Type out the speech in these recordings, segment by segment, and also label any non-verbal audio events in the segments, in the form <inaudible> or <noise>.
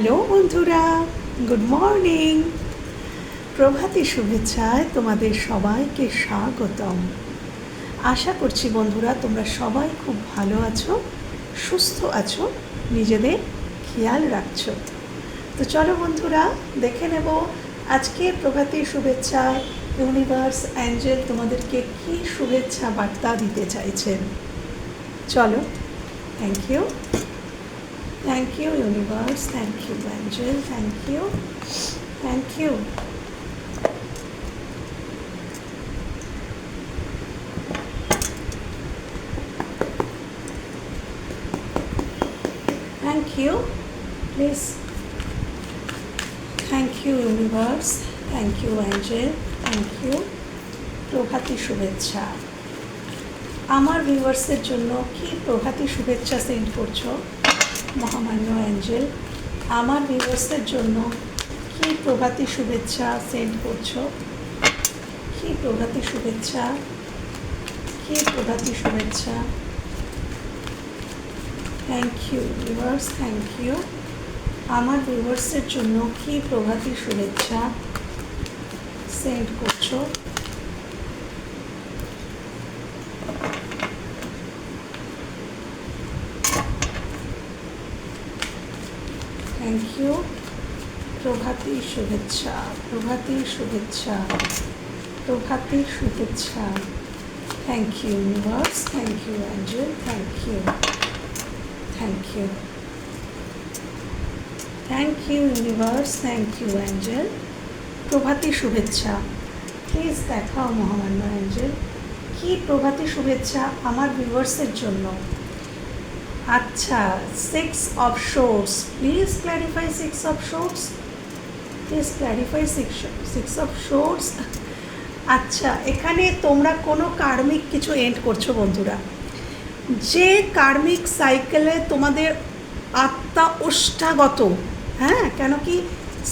Hello বন্ধুরা, good morning. প্রভাতী শুভেচ্ছায় তোমাদের সবাইকে স্বাগতম। আশা করছি বন্ধুরা, তোমরা সবাই খুব ভালো আছো, সুস্থ আছো, নিজেদের খেয়াল রাখছো। তো চলো বন্ধুরা, দেখে নেব আজকের প্রভাতী শুভেচ্ছায় ইউনিভার্স, অ্যাঞ্জেল তোমাদেরকে কী শুভেচ্ছা বার্তা দিতে চাইছেন। চলো thank you Thank you, universe. Thank you, angel. Thank you. Thank you. Thank you. Please. Thank you, universe. Thank you, angel. Thank you. প্রভাতী শুভেচ্ছা আমার ভিউয়ার্সের জন্য কি প্রভাতী শুভেচ্ছা সেন্ড করছ মহামান্য অ্যাঞ্জেল, আমার ভিউয়ার্সের জন্য কি প্রভাতী শুভেচ্ছা সেন্ড করছ? কি প্রভাতী শুভেচ্ছা? কি প্রভাতী শুভেচ্ছা? Thank you viewers thank you আমার ভিউয়ার্সের জন্য কি প্রভাতী শুভেচ্ছা সেন্ড করছ? থ্যাংক ইউ প্রভাতী শুভেচ্ছা প্রভাতী শুভেচ্ছা প্রভাতী শুভেচ্ছা thank you universe thank you angel thank you thank you thank you universe thank you angel প্রভাতী শুভেচ্ছা প্লিজ দেখাও মহামান্য অ্যাঞ্জেল কি প্রভাতী শুভেচ্ছা আমার ভিউয়ার্সের জন্য? আচ্ছা six of swords please clarify six of swords please clarify six six of swords আচ্ছা এখানে তোমরা কোনো কার্মিক কিছু এন্ড করছ বন্ধুরা। যে কার্মিক সাইকেলে তোমাদের আত্মা ওষ্ঠাগত হ্যাঁ? কেন কি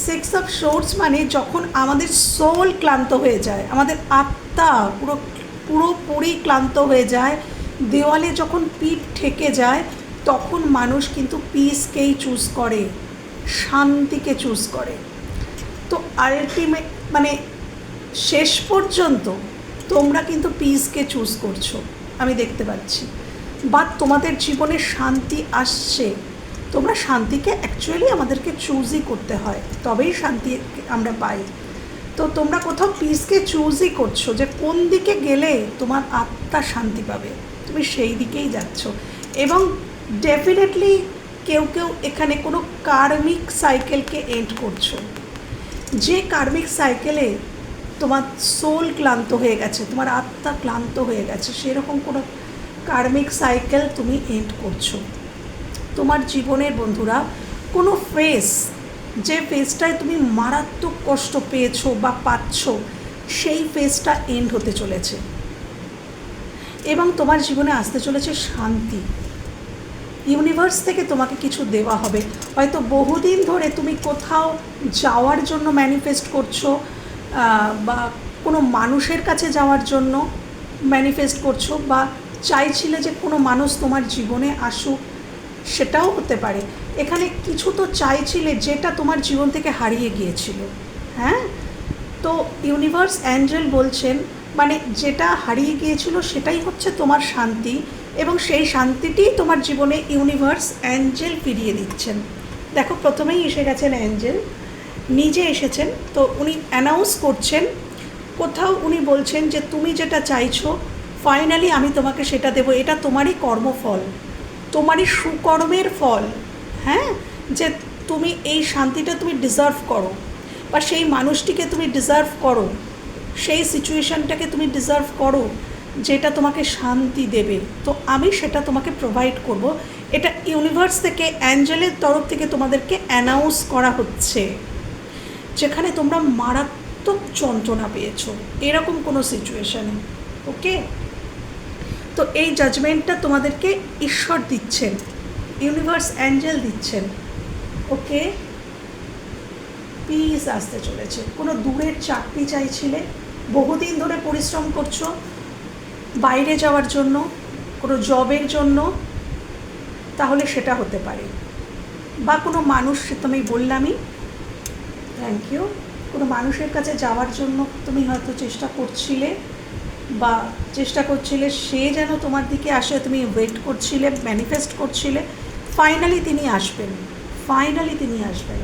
সিক্স অফ শোর্স মানে যখন আমাদের সোল ক্লান্ত হয়ে যায়, আমাদের আত্মা পুরো, পুরোপুরি ক্লান্ত হয়ে যায়, দেওয়ালে যখন পিঠ ঠেকে যায় তখন মানুষ কিন্তু পিসকেই চুজ করে, শান্তিকে চুজ করে। তো আলটিমেট মানে শেষ পর্যন্ত তোমরা কিন্তু পিসকে চুজ করছ, আমি দেখতে পাচ্ছি। বা তোমাদের জীবনে শান্তি আসছে, তোমরা শান্তিকে অ্যাকচুয়ালি আমাদেরকে চুজই করতে হয়, তবেই শান্তি আমরা পাই। তো তোমরা কোথাও পিসকে চুজই করছ যে কোন দিকে গেলে তোমার আত্মা শান্তি পাবে, তুমি সেই দিকেই যাচ্ছ। এবং ডেফিনেটলি কেউ কেউ এখানে কোনো কার্মিক সাইকেলকে এন্ড করছ। যে কার্মিক সাইকেলে তোমার সোল ক্লান্ত হয়ে গেছে, তোমার আত্মা ক্লান্ত হয়ে গেছে, সেরকম কোনো কার্মিক সাইকেল তুমি এন্ড করছ। তোমার জীবনের বন্ধুরা, কোনো ফেস যে ফেসটায় তুমি মারাত্মক কষ্ট পেয়েছ বা পাচ্ছ, সেই ফেসটা এন্ড হতে চলেছে। এবং তোমার জীবনে আসতে চলেছে শান্তি। ইউনিভার্স থেকে তোমাকে কিছু দেওয়া হবে। হয়তো বহুদিন ধরে তুমি কোথাও যাওয়ার জন্য ম্যানিফেস্ট করছ বা কোনো মানুষের কাছে যাওয়ার জন্য ম্যানিফেস্ট করছ, বা চাইছিলে যে কোনো মানুষ তোমার জীবনে আসুক, সেটাও হতে পারে। এখানে কিছু তো চাইছিলে যেটা তোমার জীবন থেকে হারিয়ে গিয়েছিল। হ্যাঁ? তো ইউনিভার্স অ্যাঞ্জেল বলছেন মানে যেটা হারিয়ে গিয়েছিল সেটাই হচ্ছে তোমার শান্তি। এবং সেই শান্তিটি তোমার জীবনে ইউনিভার্স অ্যাঞ্জেল ফিরিয়ে দিচ্ছেন। দেখো, প্রথমেই এসে গেছেন অ্যাঞ্জেল, নিজে এসেছেন, তো উনি অ্যানাউন্স করছেন, কোথাও উনি বলছেন যে, তুমি যেটা চাইছো ফাইনালি আমি তোমাকে সেটা দেবো। এটা তোমারই কর্মফল, তোমারই সুকর্মের ফল হ্যাঁ? যে তুমি এই শান্তিটা তুমি ডিজার্ভ করো, বা সেই মানুষটিকে তুমি ডিজার্ভ করো, সেই সিচুয়েশানটাকে তুমি ডিজার্ভ করো যেটা তোমাকে শান্তি দেবে, তো আমি সেটা তোমাকে প্রোভাইড করব। এটা ইউনিভার্স থেকে, অ্যাঞ্জেলের তরফ থেকে তোমাদেরকে অ্যানাউন্স করা হচ্ছে, যেখানে তোমরা মারাত্মক যন্ত্রণা পেয়েছ, এরকম কোনো সিচুয়েশানে ওকে তো এই জাজমেন্টটা তোমাদেরকে ঈশ্বর দিচ্ছেন ইউনিভার্স অ্যাঞ্জেল দিচ্ছেন ওকে পিস আসতে চলেছে, কোনো দূরের চাকরি চাইছিলে, বহুদিন ধরে পরিশ্রম করছ বাইরে যাওয়ার জন্য, কোনো জবের জন্য, তাহলে সেটা হতে পারে। বা কোনো মানুষ তুমি বললামই থ্যাংক ইউ কোনো মানুষের কাছে যাওয়ার জন্য তুমি হয়তো চেষ্টা করছিলে, বা চেষ্টা করছিলে, সে যেন তোমার দিকে আসে, তুমি ওয়েট করছিলে ম্যানিফেস্ট করছিলে ফাইনালি তিনি আসবেন ফাইনালি তিনি আসবেন।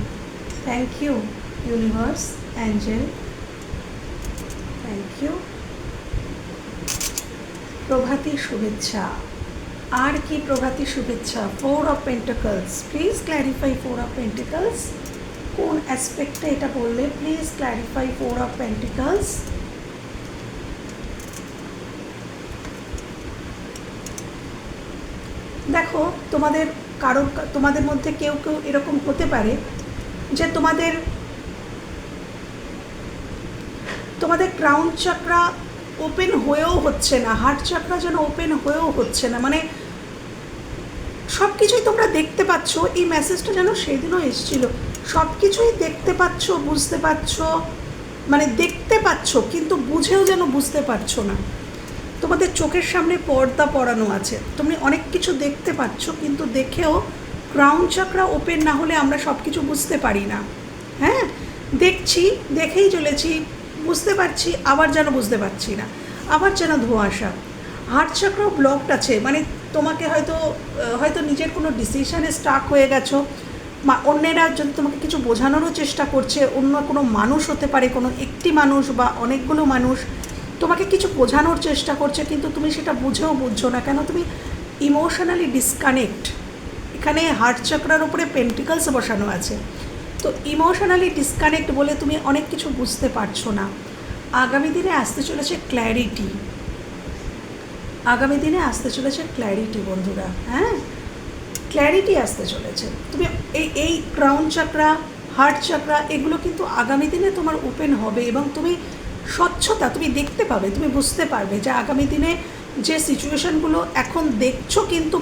Thank you universe angel thank you প্রভাতী শুভেচ্ছা। আর কি প্রভাতী শুভেচ্ছা? Four of pentacles please clarify four of pentacles কোন অ্যাসপেক্টে এটা বললে? Please clarify four of pentacles দেখো, তোমাদের কারও তোমাদের মধ্যে কেউ কেউ এরকম হতে পারে যে তোমাদের তোমাদের ক্রাউন চাকরা ওপেন হয়েও হচ্ছে না হার্ট চাকরা যেন ওপেন হয়েও হচ্ছে না মানে সব কিছুই তোমরা দেখতে পাচ্ছ, এই মেসেজটা যেন সেদিনও এসেছিল। সব কিছুই দেখতে পাচ্ছ, বুঝতে পারছ মানে দেখতে পাচ্ছ, কিন্তু বুঝেও যেন বুঝতে পারছ না। তোমাদের চোখের সামনে পর্দা পড়ানো আছে, তুমি অনেক কিছু দেখতে পাচ্ছ, কিন্তু দেখেও ক্রাউন চাকরা ওপেন না হলে আমরা সব কিছু বুঝতে পারি না। হ্যাঁ? দেখছি, দেখেই চলেছি। বুঝতে পারছি, আবার যেন বুঝতে পারছি না। আবার যেন ধোঁয়াশা হার্ট চাকরাও ব্লকড আছে মানে তোমাকে হয়তো হয়তো নিজের কোনো ডিসিশানে স্টাক হয়ে গেছো। মা- অন্যেরা যদি তোমাকে কিছু বোঝানোরও চেষ্টা করছে, অন্য কোনো মানুষ হতে পারে, কোনো একটি মানুষ বা অনেকগুলো মানুষ, তোমাকে কিছু বোঝানোর চেষ্টা করছে, কিন্তু তুমি সেটা বুঝেও বুঝছ না। কেন? তুমি ইমোশনালি ডিসকানেক্ট এখানে হার্ট চক্রার উপরে পেন্টিকলস বসানো আছে। তো ইমোশনালি ডিসকানেক্ট বলে তুমি অনেক কিছু বুঝতে পারছ না। আগামী দিনে আসতে চলেছে ক্ল্যারিটি আগামী দিনে আসতে চলেছে ক্ল্যারিটি বন্ধুরা হ্যাঁ? ক্ল্যারিটি আসতে চলেছে। তুমি এই এই ক্রাউন চাকরা হার্ট চাকরা এগুলো কিন্তু আগামী দিনে তোমার ওপেন হবে এবং তুমি স্বচ্ছতা, তুমি দেখতে পাবে, তুমি বুঝতে পারবে যে আগামী দিনে যে সিচুয়েশনগুলো এখন দেখছ কিন্তু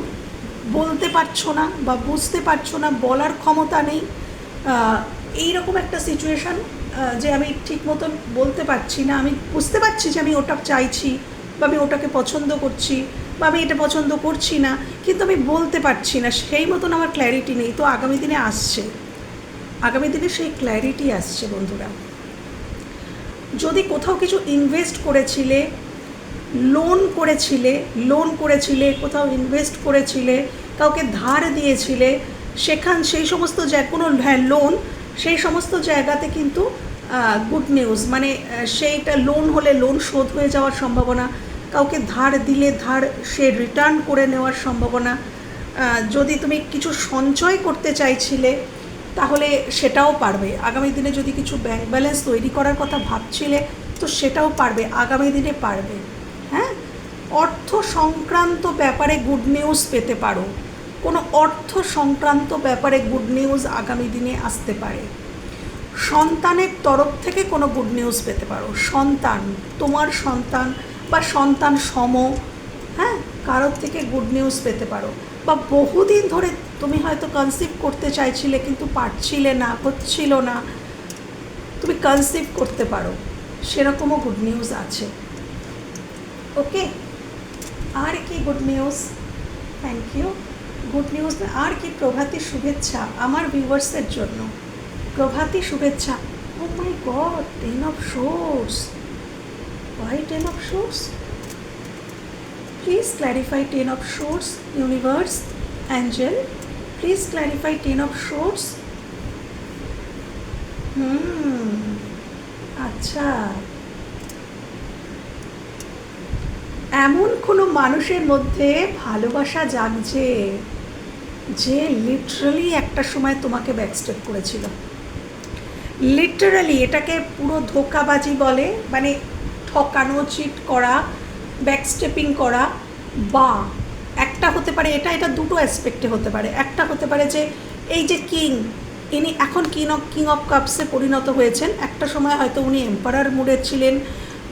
বলতে পারছ না বা বুঝতে পারছ না, বলার ক্ষমতা নেই। এই রকম একটা সিচুয়েশান যে আমি ঠিক মতন বলতে পারছি না। আমি বুঝতে পারছি যে আমি ওটা চাইছি বা আমি ওটাকে পছন্দ করছি বা আমি এটা পছন্দ করছি না, কিন্তু আমি বলতে পারছি না। সেই মতন আমার ক্ল্যারিটি নেই। তো আগামী দিনে আসছে। আগামী দিনে সেই ক্ল্যারিটি আসছে, বন্ধুরা। যদি কোথাও কিছু ইনভেস্ট করেছিলে লোন করেছিলে লোন করেছিলে, কোথাও ইনভেস্ট করেছিলে, কাউকে ধার দিয়েছিলে সেখান সেই সমস্ত যে কোনো লোন সেই সমস্ত জায়গাতে কিন্তু গুড নিউজ মানে সেইটা লোন হলে লোন শোধ হয়ে যাওয়ার সম্ভাবনা, কাউকে ধার দিলে ধার সে রিটার্ন করে নেওয়ার সম্ভাবনা। যদি তুমি কিছু সঞ্চয় করতে চাইছিলে, তাহলে সেটাও পারবে। আগামী দিনে যদি কিছু ব্যাংক ব্যালেন্স তৈরি করার কথা ভাবছিলে, তো সেটাও পারবে, আগামী দিনে পারবে। হ্যাঁ? অর্থ সংক্রান্ত ব্যাপারে গুড নিউজ পেতে পারো। কোনো অর্থ সংক্রান্ত ব্যাপারে গুড নিউজ আগামী দিনে আসতে পারে। সন্তানের তরফ থেকে কোনো গুড নিউজ পেতে পারো। সন্তান, তোমার সন্তান বা সন্তান সম হ্যাঁ? কারোর থেকে গুড নিউজ পেতে পারো। বা বহুদিন ধরে তুমি হয়তো কনসিভ করতে চাইছিলে কিন্তু পারছিলে না, হচ্ছিল না। তুমি কনসিভ করতে পারো। সেরকমও গুড নিউজ আছে। ওকে আর কি good news thank you good news, আর কি প্রভাতী শুভেচ্ছা আমার ভিউয়ার্সের জন্য। প্রভাতী শুভেচ্ছা। ও my god ten of swords why ten of swords please clarify ten of swords universe angel please clarify ten of swords hmm আচ্ছা। এমন কোনো মানুষের মধ্যে ভালোবাসা জাগছে? যে লিটারালি একটা সময় তোমাকে ব্যাকস্টেপ করেছিল। লিটারালি এটাকে পুরো ধোকাবাজি বলে মানে ঠকানো চিট করা ব্যাকস্টেপিং করা, বা একটা হতে পারে, এটা এটা দুটো অ্যাসপেক্টে হতে পারে। একটা হতে পারে যে এই যে কিং ইনি এখন কিং অফ কিং অফ কাপসে পরিণত হয়েছেন। একটা সময় হয়তো উনি এম্পারার মুডে ছিলেন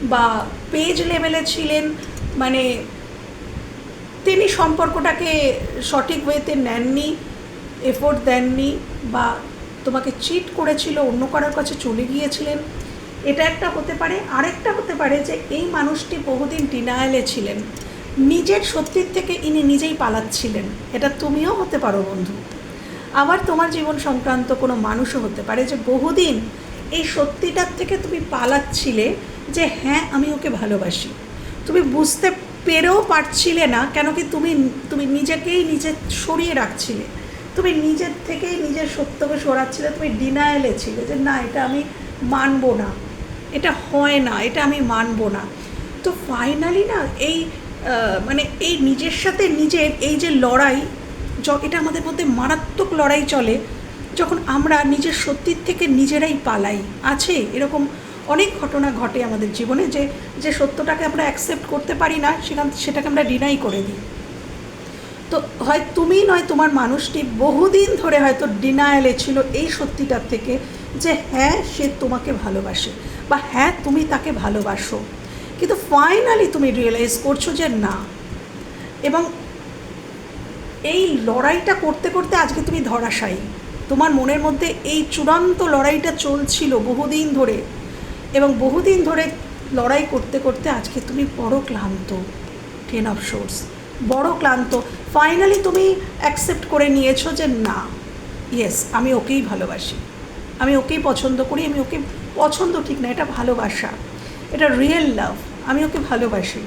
বা পেজ লেভেলে ছিলেন। মানে তিনি সম্পর্কটাকে সঠিক ওয়েতে নেননি এফোর্ট দেননি বা তোমাকে চিট করেছিল, অন্য কারোর কাছে চলে গিয়েছিলেন। এটা একটা হতে পারে। আরেকটা হতে পারে যে এই মানুষটি বহুদিন ডিনায়ালে ছিলেন। নিজের সত্যির থেকে ইনি নিজেই পালাচ্ছিলেন। এটা তুমিও হতে পারো, বন্ধু। আবার তোমার জীবন সংক্রান্ত কোনো মানুষও হতে পারে যে বহুদিন এই সত্যিটার থেকে তুমি পালাচ্ছিলে যে হ্যাঁ আমি ওকে ভালোবাসি। তুমি বুঝতে পেরেও পারছিলে না, কেন কি তুমি তুমি নিজেকেই নিজে সরিয়ে রাখছিলে? তুমি নিজের থেকেই নিজের সত্যকে সরাচ্ছিলে, তুমি ডিনায়ালে ছিলে যে না, এটা আমি মানবো না। এটা হয় না, এটা আমি মানবো না। তো ফাইনালি না, এই মানে এই নিজের সাথে নিজের এই যে লড়াই এটা আমাদের মধ্যে মারাত্মক লড়াই চলে, যখন আমরা নিজের সত্যির থেকে নিজেরাই পালাই। আছে এরকম অনেক ঘটনা ঘটে আমাদের জীবনে যে যে সত্যটাকে আমরা অ্যাকসেপ্ট করতে পারি না, সেখান, সেটাকে আমরা ডিনাই করে দিই। তো হয় তুমি নয় তোমার মানুষটি বহুদিন ধরে হয়তো ডিনায়ালে ছিল এই সত্যিটার থেকে যে হ্যাঁ সে তোমাকে ভালোবাসে বা হ্যাঁ তুমি তাকে ভালোবাসো। কিন্তু ফাইনালি তুমি রিয়েলাইজ করছ যে না। এবং এই লড়াইটা করতে করতে আজকে তুমি ধরাশায়ী। তোমার মনের মধ্যে এই চূড়ান্ত লড়াইটা চলছিল বহুদিন ধরে। এবং বহুদিন ধরে লড়াই করতে করতে আজকে তুমি বড় ক্লান্ত টেন অফ শোর্স বড় ক্লান্ত। ফাইনালি তুমি অ্যাকসেপ্ট করে নিয়েছো যে না ইয়েস আমি ওকেই ভালোবাসি। আমি ওকেই পছন্দ করি, আমি ওকে পছন্দ ঠিক না, এটা ভালোবাসা। এটা রিয়েল লাভ আমি ওকে ভালোবাসি।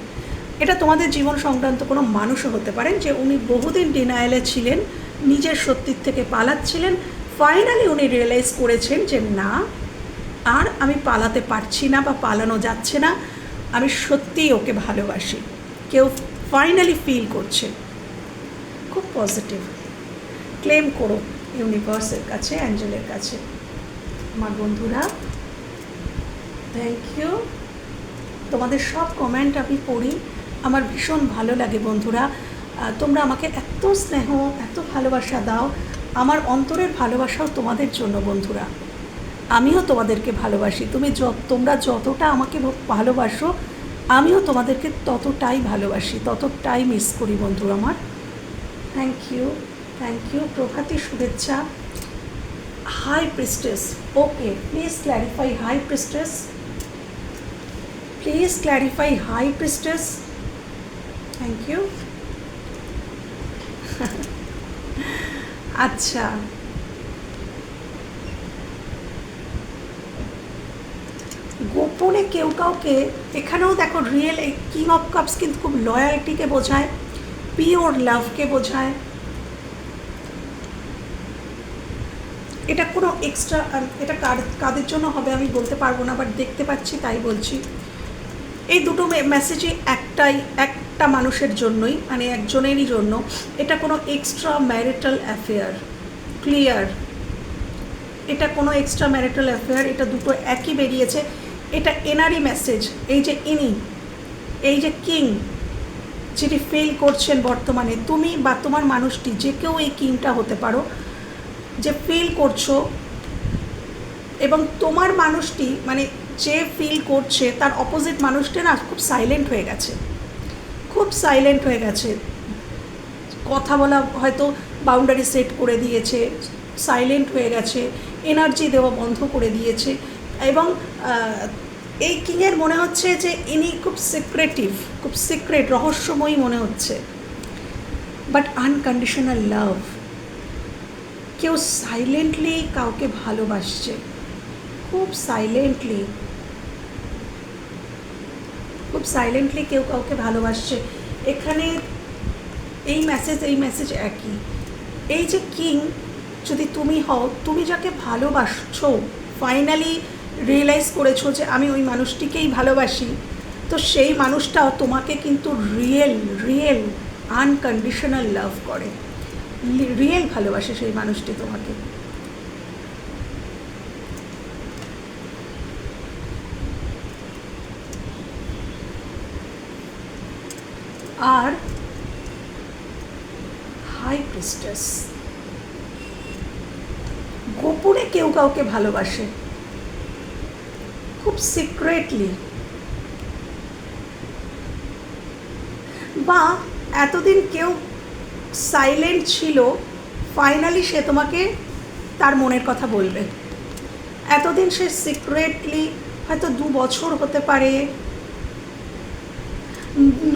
এটা তোমাদের জীবন সংক্রান্ত কোনো মানুষও হতে পারেন যে উনি বহুদিন ডিনায়ালে ছিলেন, নিজের সত্যির থেকে পালাচ্ছিলেন। ফাইনালি উনি রিয়েলাইজ করেছেন যে না আর আমি পালাতে পারছি না বা পালানো যাচ্ছে না। আমি সত্যিই ওকে ভালোবাসি। কেউ ফাইনালি ফিল করছে। খুব পজিটিভ ক্লেম করো ইউনিভার্সের কাছে অ্যাঞ্জেলের কাছে। আমার বন্ধুরা থ্যাংক ইউ তোমাদের সব কমেন্ট আমি পড়ি। আমার ভীষণ ভালো লাগে বন্ধুরা। তোমরা আমাকে এত স্নেহ, এত ভালোবাসা দাও। আমার অন্তরের ভালোবাসাও তোমাদের জন্য বন্ধুরা। আমিও তোমাদেরকে ভালোবাসি। তুমি যত, তোমরা যতটা আমাকে ভালোবাসো, আমিও তোমাদেরকে ততটাই ভালোবাসি, ততটাই মিস করি বন্ধু আমার। থ্যাংক ইউ থ্যাংক ইউ প্রভাতী শুভেচ্ছা। High priestess okay please clarify high priestess please clarify high priestess thank you আচ্ছা গোপনে কেউ কাউকে, এখানেও দেখো রিয়েল কিং অফ কাপস কিন্তু খুব লয়ালিটিকে বোঝায় পিওর লাভকে বোঝায়। এটা কোনো এক্সট্রা এটা কাদের জন্য হবে আমি বলতে পারব না বাট দেখতে পাচ্ছি, তাই বলছি। এই দুটো মেসেজই একটাই, একটা মানুষের জন্যই মানে একজনেরই জন্য। এটা কোনো এক্সট্রা ম্যারিটাল অ্যাফেয়ার ক্লিয়ার এটা কোনো এক্সট্রা ম্যারিটাল অ্যাফেয়ার এটা দুটো একই বেরিয়েছে। এটা এনারই মেসেজ এই যে ইনি, এই যে কিং, যিনি ফেল করছেন বর্তমানে, তুমি বা তোমার মানুষটি, যে কেউ এই কিংটা হতে পারো, যে ফিল করছ, এবং তোমার মানুষটি মানে যে ফিল করছে, তার অপোজিট মানুষটা না খুব সাইলেন্ট হয়ে গেছে। খুব সাইলেন্ট হয়ে গেছে। কথা বলা হয়তো বাউন্ডারি সেট করে দিয়েছে সাইলেন্ট হয়ে গেছে এনার্জি দেওয়া বন্ধ করে দিয়েছে, এবং এই কিংয়ের মনে হচ্ছে যে ইনি খুব সিক্রেটিভ খুব সিক্রেট রহস্যময়ী মনে হচ্ছে। বাট আনকন্ডিশনাল লাভ কেউ সাইলেন্টলি কাউকে ভালোবাসছে, খুব সাইলেন্টলি খুব সাইলেন্টলি কেউ কাউকে ভালোবাসছে। এখানে এই মেসেজ এই মেসেজ একই। এই যে কিং যদি তুমি হও, তুমি যাকে ভালোবাসছো ফাইনালি রিয়েলাইজ করেছ যে আমি ওই মানুষটিকেই ভালোবাসি, তো সেই মানুষটাও তোমাকে কিন্তু রিয়েল রিয়েল আনকন্ডিশনাল লাভ করে। রিয়েল ভালোবাসে সেই মানুষটি তোমাকে। আর হাই প্রিস্টেস গোপনে কেউ কাউকে ভালোবাসে। খুব সিক্রেটলি বা, এতদিন কেউ সাইলেন্ট ছিল ফাইনালি সে তোমাকে তার মনের কথা বলবে। এতদিন সে সিক্রেটলি হয়তো দু বছর হতে পারে।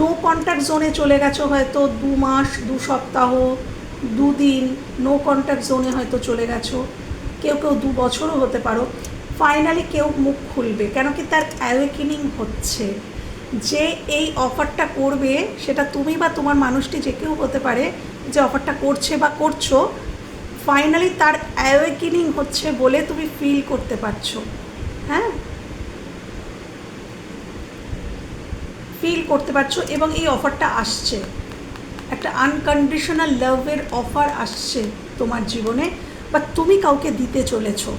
নো কন্ট্যাক্ট জোনে চলে গেছো হয়তো দু মাস, দু সপ্তাহ দুদিন নো কন্ট্যাক্ট জোনে হয়তো চলে গেছো। কেউ কেউ দু বছরও হতে পারো। ফাইনালি কেউ মুখ খুলবে, কেন কি তার অ্যাওয়েকেনিং হচ্ছে। যে এই অফারটা করবে, সেটা তুমি বা তোমার মানুষটি যে কেউ হতে পারে, যে অফারটা করছে বা করছ, ফাইনালি তার অ্যাওয়েকেনিং হচ্ছে বলে তুমি ফিল করতে পারছ। হ্যাঁ? ফিল করতে পারছ এবং এই অফারটা আসছে। একটা আনকন্ডিশনাল লাভের অফার আসছে তোমার জীবনে বা তুমি কাউকে দিতে চলেছো।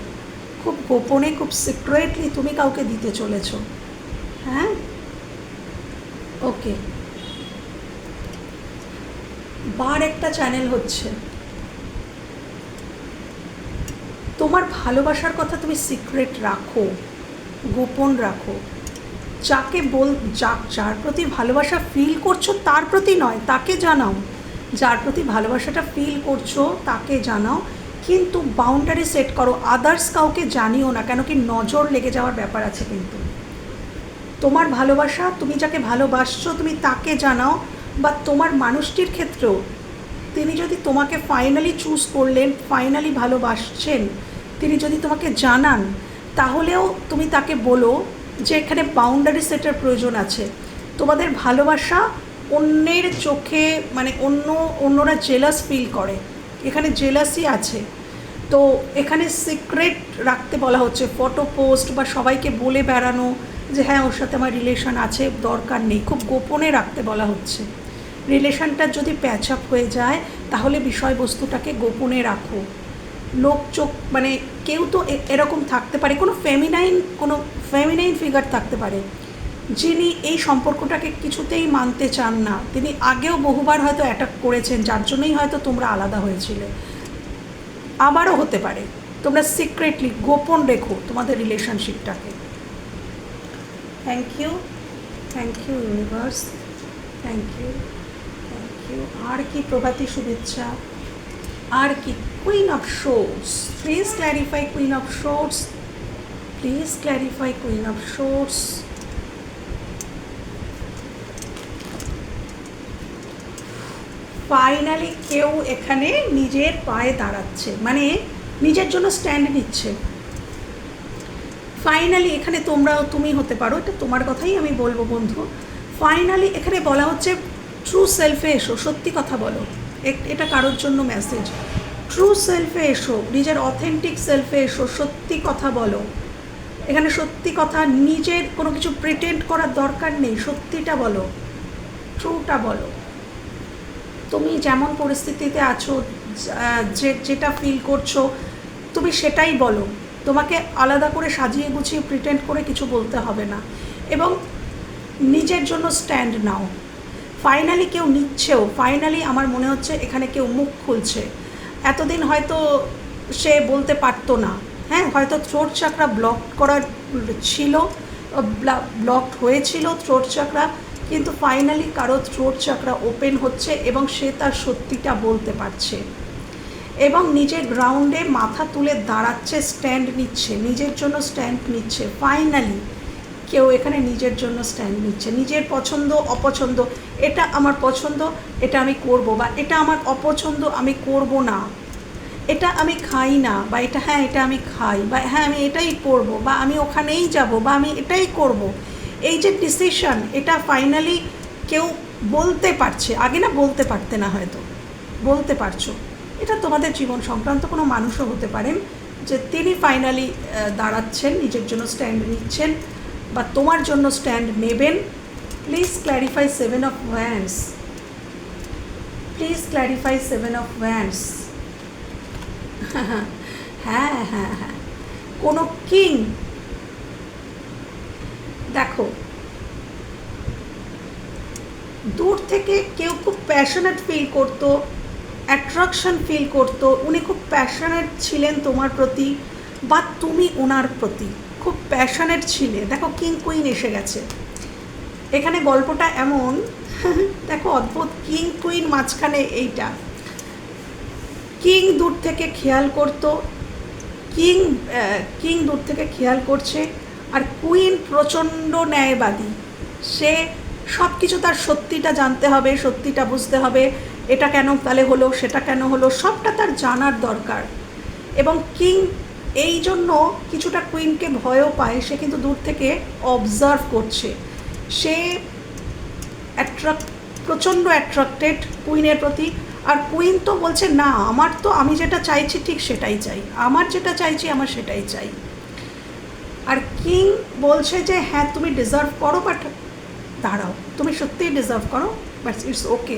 খুব গোপনে, খুব সিক্রেটলি তুমি কাউকে দিতে চলেছ। হ্যাঁ? ওকে। বার একটা চ্যানেল হচ্ছে। তোমার ভালোবাসার কথা তুমি সিক্রেট রাখো, গোপন রাখো। যাকে বল যার প্রতি ভালোবাসা ফিল করছ তার প্রতি নয়, তাকে জানাও। যার প্রতি ভালোবাসাটা ফিল করছ তাকে জানাও। কিন্তু বাউন্ডারি সেট করো আদার্স কাউকে জানিও না, কেন কি নজর লেগে যাওয়ার ব্যাপার আছে কিন্তু। তোমার ভালোবাসা, তুমি যাকে ভালোবাসছো, তুমি তাকে জানাও, বা তোমার মানুষটির ক্ষেত্রেও, তিনি যদি তোমাকে ফাইনালি চুজ করলেন ফাইনালি ভালোবাসছেন, তিনি যদি তোমাকে জানান, তাহলেও তুমি তাকে বলো যে এখানে বাউন্ডারি সেটের প্রয়োজন আছে। তোমাদের ভালোবাসা অন্যের চোখে মানে অন্য, অন্যরা জেলাস ফিল করে। এখানে জেলাসই আছে। তো এখানে সিক্রেট রাখতে বলা হচ্ছে ফটো পোস্ট বা সবাইকে বলে বেড়ানো যে হ্যাঁ ওর সাথে আমার রিলেশন আছে, দরকার নেই, খুব গোপনে রাখতে বলা হচ্ছে। রিলেশনটা যদি প্যাচ আপ হয়ে যায়, তাহলে বিষয়বস্তুটাকে গোপনে রাখো। লোক চোখ মানে কেউ তো এরকম থাকতে পারে, কোনো ফেমিনাইন কোনো ফেমিনাইন ফিগার থাকতে পারে। যিনি এই সম্পর্কটাকে কিছুতেই মানতে চান না, তিনি আগেও বহুবার হয়তো অ্যাটাক করেছেন, যার জন্যই হয়তো তোমরা আলাদা হয়েছিলে। আবারও হতে পারে। তোমরা সিক্রেটলি গোপন রেখো তোমাদের রিলেশনশিপটাকে thank you thank you universe thank you thank you আর কি প্রভাতী শুভেচ্ছা? আর কি? Queen of swords please clarify queen of swords please clarify queen of swords finally কেউ এখানে নিজের পায়ে দাঁড়াচ্ছে মানে নিজের জন্য স্ট্যান্ড নিচ্ছে। ফাইনালি এখানে তোমরাও, তুমি হতে পারো, এটা তোমার কথাই আমি বলব বন্ধু। ফাইনালি এখানে বলা হচ্ছে ট্রু সেলফে এসো, সত্যি কথা বলো। এটা কারোর জন্য মেসেজ ট্রু সেলফে এসো, নিজের অথেন্টিক সেলফে এসো, সত্যি কথা বলো। এখানে সত্যি কথা, নিজের কোনো কিছু প্রিটেন্ড করার দরকার নেই, সত্যিটা বলো ট্রুটা বলো। তুমি যেমন পরিস্থিতিতে আছো, যে যেটা ফিল করছ, তুমি সেটাই বলো। তোমাকে আলাদা করে সাজিয়ে গুছিয়ে প্রিটেন্ড করে কিছু বলতে হবে না। এবং নিজের জন্য স্ট্যান্ড নাও। ফাইনালি কেউ নিচ্ছেও ফাইনালি আমার মনে হচ্ছে এখানে কেউ মুখ খুলছে। এতদিন হয়তো সে বলতে পারতো না। হ্যাঁ হয়তো থ্রোট চাকরা ব্লক করার ছিল ব্লকড হয়েছিল থ্রোট চাকরা কিন্তু ফাইনালি কারও থ্রোট চাকরা ওপেন হচ্ছে এবং সে তার সত্যিটা বলতে পারছে। এবং নিজের গ্রাউন্ডে মাথা তুলে দাঁড়াচ্ছে স্ট্যান্ড নিচ্ছে, নিজের জন্য স্ট্যান্ড নিচ্ছে। ফাইনালি কেউ এখানে নিজের জন্য স্ট্যান্ড নিচ্ছে। নিজের পছন্দ, অপছন্দ, এটা আমার পছন্দ, এটা আমি করব বা এটা আমার অপছন্দ, আমি করব না। এটা আমি খাই না বা এটা হ্যাঁ এটা আমি খাই বা হ্যাঁ আমি এটাই করব বা আমি ওখানেই যাব বা আমি এটাই করব। এই যে ডিসিশন এটা ফাইনালি কেউ বলতে পারছে। আগে না বলতে পারতে না হয়তো। বলতে পারছ। এটা তোমাদের জীবন সংক্রান্ত কোনো মানুষও হতে পারেন যে তিনি ফাইনালি দাঁড়াচ্ছেন, নিজের জন্য স্ট্যান্ড নিচ্ছেন বা তোমার জন্য স্ট্যান্ড নেবেন। Please clarify seven of wands please clarify seven of wands হ্যাঁ হ্যাঁ হ্যাঁ। কোনো কিং দেখো, দূর থেকে কেউ খুব প্যাশনেট ফিল করতো অ্যাট্রাকশন ফিল করতো, উনি খুব প্যাশনেট ছিলেন তোমার প্রতি বা তুমি ওনার প্রতি। খুব প্যাশনেট ছিলে দেখো কিং কুইন এসে গেছে। এখানে গল্পটা এমন, <laughs> দেখো অদ্ভুত কিং কুইন মাঝখানে এইটা। কিং দূর থেকে খেয়াল করতো কিং কিং দূর থেকে খেয়াল করছে আর কুইন প্রচণ্ড ন্যায়বাদী। সে সব কিছু তার সত্যিটা জানতে হবে, সত্যিটা বুঝতে হবে, এটা কেন তাহলে হলো, সেটা কেন হলো, সবটা তার জানার দরকার। এবং কিং এই জন্য কিছুটা কুইনকে ভয়ও পায়, সে কিন্তু দূর থেকে অবজার্ভ করছে। সে অ্যাট্রাক্ট প্রচণ্ড অ্যাট্রাক্টেড কুইনের প্রতি। আর কুইন তো বলছে, না, আমার তো আমি যেটা চাইছি ঠিক সেটাই চাই। আমার যেটা চাইছি, আমার সেটাই চাই। কিং বলছে যে হ্যাঁ তুমি ডিজার্ভ করো বাট দাঁড়াও, তুমি সত্যিই ডিজার্ভ করো বাট ইটস ওকে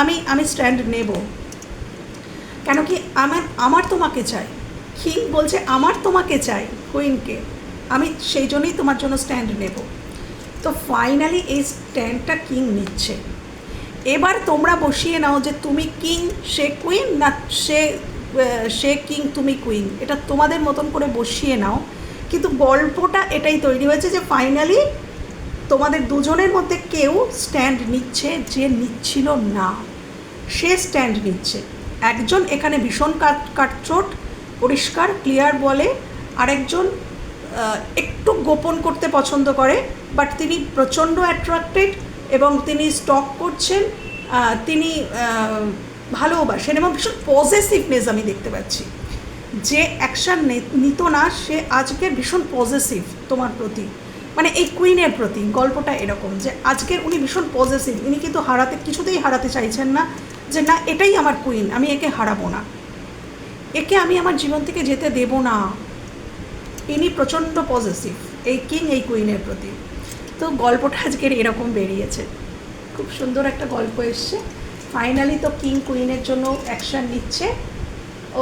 আমি আমি স্ট্যান্ড নেব। কেন কি আমার আমার তোমাকে চাই। কিং বলছে, আমার তোমাকে চাই কুইনকে আমি সেই জন্যই তোমার জন্য স্ট্যান্ড নেব। তো ফাইনালি এই স্ট্যান্ডটা কিং নিচ্ছে। এবার তোমরা বসিয়ে নাও যে, তুমি কিং সে কুইন না, সে সে কিং তুমি কুইন এটা তোমাদের মতন করে বসিয়ে নাও। কিন্তু গল্পটা এটাই তৈরি হয়েছে যে ফাইনালি তোমাদের দুজনের মধ্যে কেউ স্ট্যান্ড নিচ্ছে যে নিচ্ছিল না। সে স্ট্যান্ড নিচ্ছে। একজন এখানে ভীষণ কাট কাটচোট পরিষ্কার ক্লিয়ার বলে। আরেকজন একটু গোপন করতে পছন্দ করে বাট তিনি প্রচণ্ড অ্যাট্রাক্টেড এবং তিনি স্টক করছেন তিনি ভালোবাসেন এবং ভীষণ পজিটিভনেস আমি দেখতে পাচ্ছি। যে অ্যাকশান নিত না, সে আজকের ভীষণ পজিটিভ তোমার প্রতি। মানে এই কুইনের প্রতি, গল্পটা এরকম যে আজকের উনি ভীষণ পজিটিভ উনি কিন্তু হারাতে, কিছুতেই হারাতে চাইছেন না যে না, এটাই আমার কুইন আমি একে হারাবো না। একে আমি আমার জীবন থেকে যেতে দেব না। ইনি প্রচণ্ড পজিটিভ এই কিং এই কুইনের প্রতি। তো গল্পটা আজকের এরকম বেরিয়েছে। খুব সুন্দর একটা গল্প এসছে। ফাইনালি তো কিং কুইনের জন্য অ্যাকশন নিচ্ছে।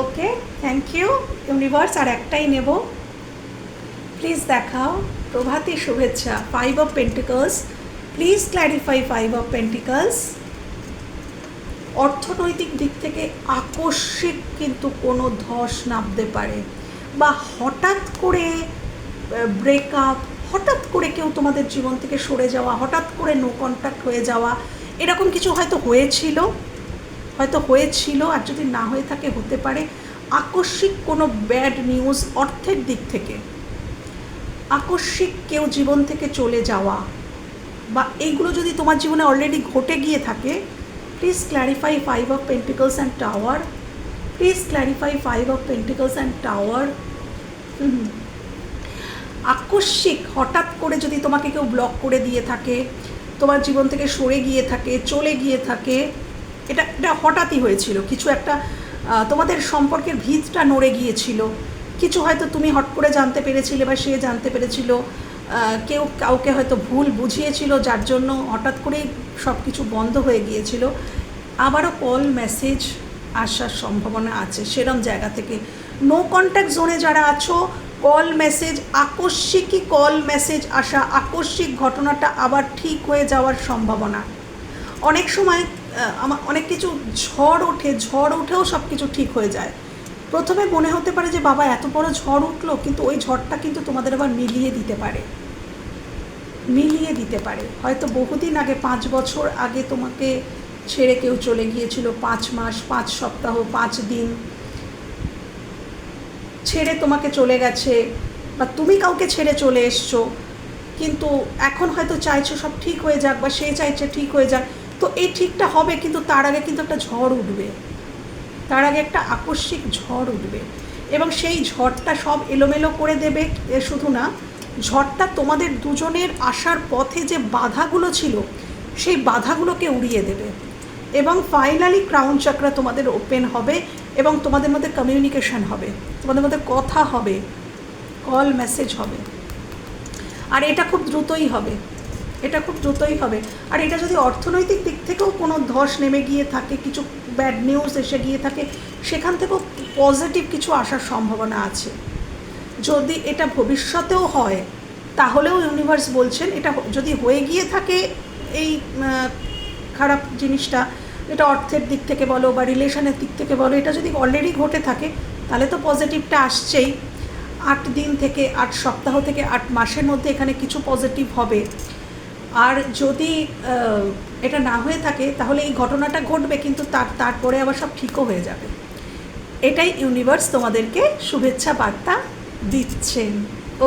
ওকে থ্যাংক ইউ ইউনিভার্স আর একটাই নেব। প্লিজ দেখাও। প্রভাতী শুভেচ্ছা five of pentacles please clarify five of pentacles অর্থনৈতিক দিক থেকে আকস্মিক কিন্তু কোনো ধস নামতে পারে। বা হঠাৎ করে ব্রেকআপ হঠাৎ করে কেউ তোমাদের জীবন থেকে সরে যাওয়া, হঠাৎ করে নো কন্ট্যাক্ট হয়ে যাওয়া, এরকম কিছু হয়তো হয়েছিল। হয়তো হয়েছিল আর যদি না হয়ে থাকে, হতে পারে। আকস্মিক কোনো ব্যাড নিউজ অর্থের দিক থেকে, আকস্মিক কেউ জীবন থেকে চলে যাওয়া বা এইগুলো যদি তোমার জীবনে অলরেডি ঘটে গিয়ে থাকে please clarify five of pentacles and tower please clarify five of pentacles and tower আকস্মিক হঠাৎ করে যদি তোমাকে কেউ ব্লক করে দিয়ে থাকে, তোমার জীবন থেকে সরে গিয়ে থাকে, চলে গিয়ে থাকে এটা এটা হঠাৎই হয়েছিল। কিছু একটা তোমাদের সম্পর্কের ভিতটা নড়ে গিয়েছিল। কিছু হয়তো তুমি হট করে জানতে পেরেছিলে বা সে জানতে পেরেছিল। কেউ কাউকে হয়তো ভুল বুঝিয়েছিল, যার জন্য হঠাৎ করেই সব কিছু বন্ধ হয়ে গিয়েছিল। আবারও কল মেসেজ আসার সম্ভাবনা আছে সেরম জায়গা থেকে। নো কন্ট্যাক্ট জোনে যারা আছো কল মেসেজ আকস্মিকই কল মেসেজ আসা, আকস্মিক ঘটনাটা আবার ঠিক হয়ে যাওয়ার সম্ভাবনা। অনেক সময় আমার অনেক কিছু ঝড় ওঠে, ঝড় উঠেও সব কিছু ঠিক হয়ে যায়। প্রথমে মনে হতে পারে যে, বাবা, এত বড় ঝড় উঠল, কিন্তু ওই ঝড়টা কিন্তু তোমাদের আবার মিলিয়ে দিতে পারে। মিলিয়ে দিতে পারে। হয়তো বহুদিন আগে, পাঁচ বছর আগে তোমাকে ছেড়ে কেউ চলে গিয়েছিল, পাঁচ মাস, পাঁচ সপ্তাহ, পাঁচ দিন। ছেড়ে তোমাকে চলে গেছে, বা তুমি কাউকে ছেড়ে চলে এসছো, কিন্তু এখন হয়তো চাইছো সব ঠিক হয়ে যাক, বা সে চাইছে ঠিক হয়ে যাক। তো এই ঠিকটা হবে, কিন্তু তার আগে কিন্তু একটা ঝড় উঠবে। তার আগে একটা আকস্মিক ঝড় উঠবে। এবং সেই ঝড়টা সব এলোমেলো করে দেবে শুধু না, ঝড়টা তোমাদের দুজনের আসার পথে যে বাধাগুলো ছিল, সেই বাধাগুলোকে উড়িয়ে দেবে। এবং ফাইনালি ক্রাউন চাকরা তোমাদের ওপেন হবে এবং তোমাদের মধ্যে কমিউনিকেশন হবে, তোমাদের মধ্যে কথা হবে কল মেসেজ হবে। আর এটা খুব দ্রুতই হবে। এটা খুব দ্রুতই হবে। আর এটা যদি অর্থনৈতিক দিক থেকেও কোনো ধস নেমে গিয়ে থাকে, কিছু ব্যাড নিউজ এসে গিয়ে থাকে, সেখান থেকেও পজিটিভ কিছু আসার সম্ভাবনা আছে। যদি এটা ভবিষ্যতেও হয়, তাহলেও ইউনিভার্স বলছেন, এটা যদি হয়ে গিয়ে থাকে এই খারাপ জিনিসটা, এটা অর্থের দিক থেকে বলো বা রিলেশনের দিক থেকে বলো, এটা যদি অলরেডি ঘটে থাকে, তাহলে তো পজিটিভটা আসছেই। আট দিন থেকে, আট সপ্তাহ থেকে, আট মাসের মধ্যে এখানে কিছু পজিটিভ হবে। আর যদি এটা না হয়ে থাকে, তাহলে এই ঘটনাটা ঘটবে, কিন্তু তার, তারপরে আবার সব ঠিকও হয়ে যাবে। এটাই ইউনিভার্স তোমাদেরকে শুভেচ্ছা বার্তা দিচ্ছেন।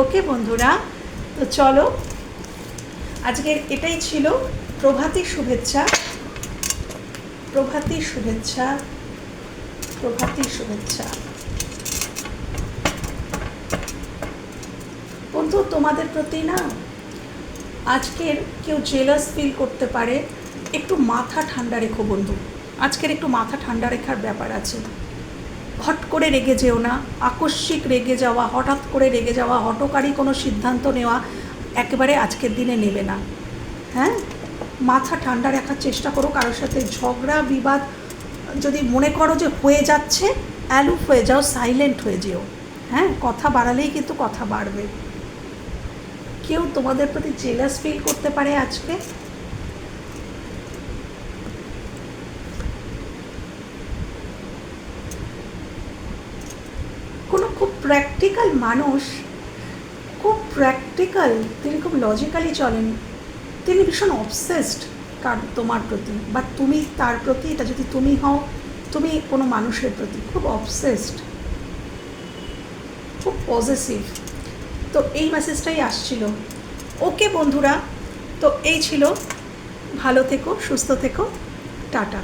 ওকে বন্ধুরা? তো চলো, আজকে এটাই ছিল প্রভাতী শুভেচ্ছা। প্রভাতী শুভেচ্ছা প্রভাতী শুভেচ্ছা। বন্ধু, তোমাদের প্রতি না আজকের কেউ জেলাস ফিল করতে পারে, একটু মাথা ঠান্ডা রেখো বন্ধু। আজকের একটু মাথা ঠান্ডা রেখার ব্যাপার আছে। হট করে রেগে যেও না, আকস্মিক রেগে যাওয়া, হঠাৎ করে রেগে যাওয়া, হটকারী কোনো সিদ্ধান্ত নেওয়া একেবারে আজকের দিনে নেবে না। হ্যাঁ? মাথা ঠান্ডা রাখার চেষ্টা করো, কারোর সাথে ঝগড়া, বিবাদ যদি মনে করো যে হয়ে যাচ্ছে অ্যালুপ হয়ে যাও সাইলেন্ট হয়ে যেও। হ্যাঁ? কথা বাড়ালেই কিন্তু কথা বাড়বে। কেউ তোমাদের প্রতি জেলাস ফিল করতে পারে আজকে? কোনো খুব প্র্যাকটিক্যাল মানুষ, খুব প্র্যাকটিক্যাল তিনি খুব লজিক্যালি চলেন। তিনি ভীষণ অবসেসড কার, তোমার প্রতি বা তুমি তার প্রতি, এটা যদি তুমি হও, তুমি কোনো মানুষের প্রতি খুব অবসেসড খুব পজিটিভ তো এই মেসেজটাই আসছিল। ওকে বন্ধুরা তো এই ছিল। ভালো থেকো সুস্থ থেকো টাটা।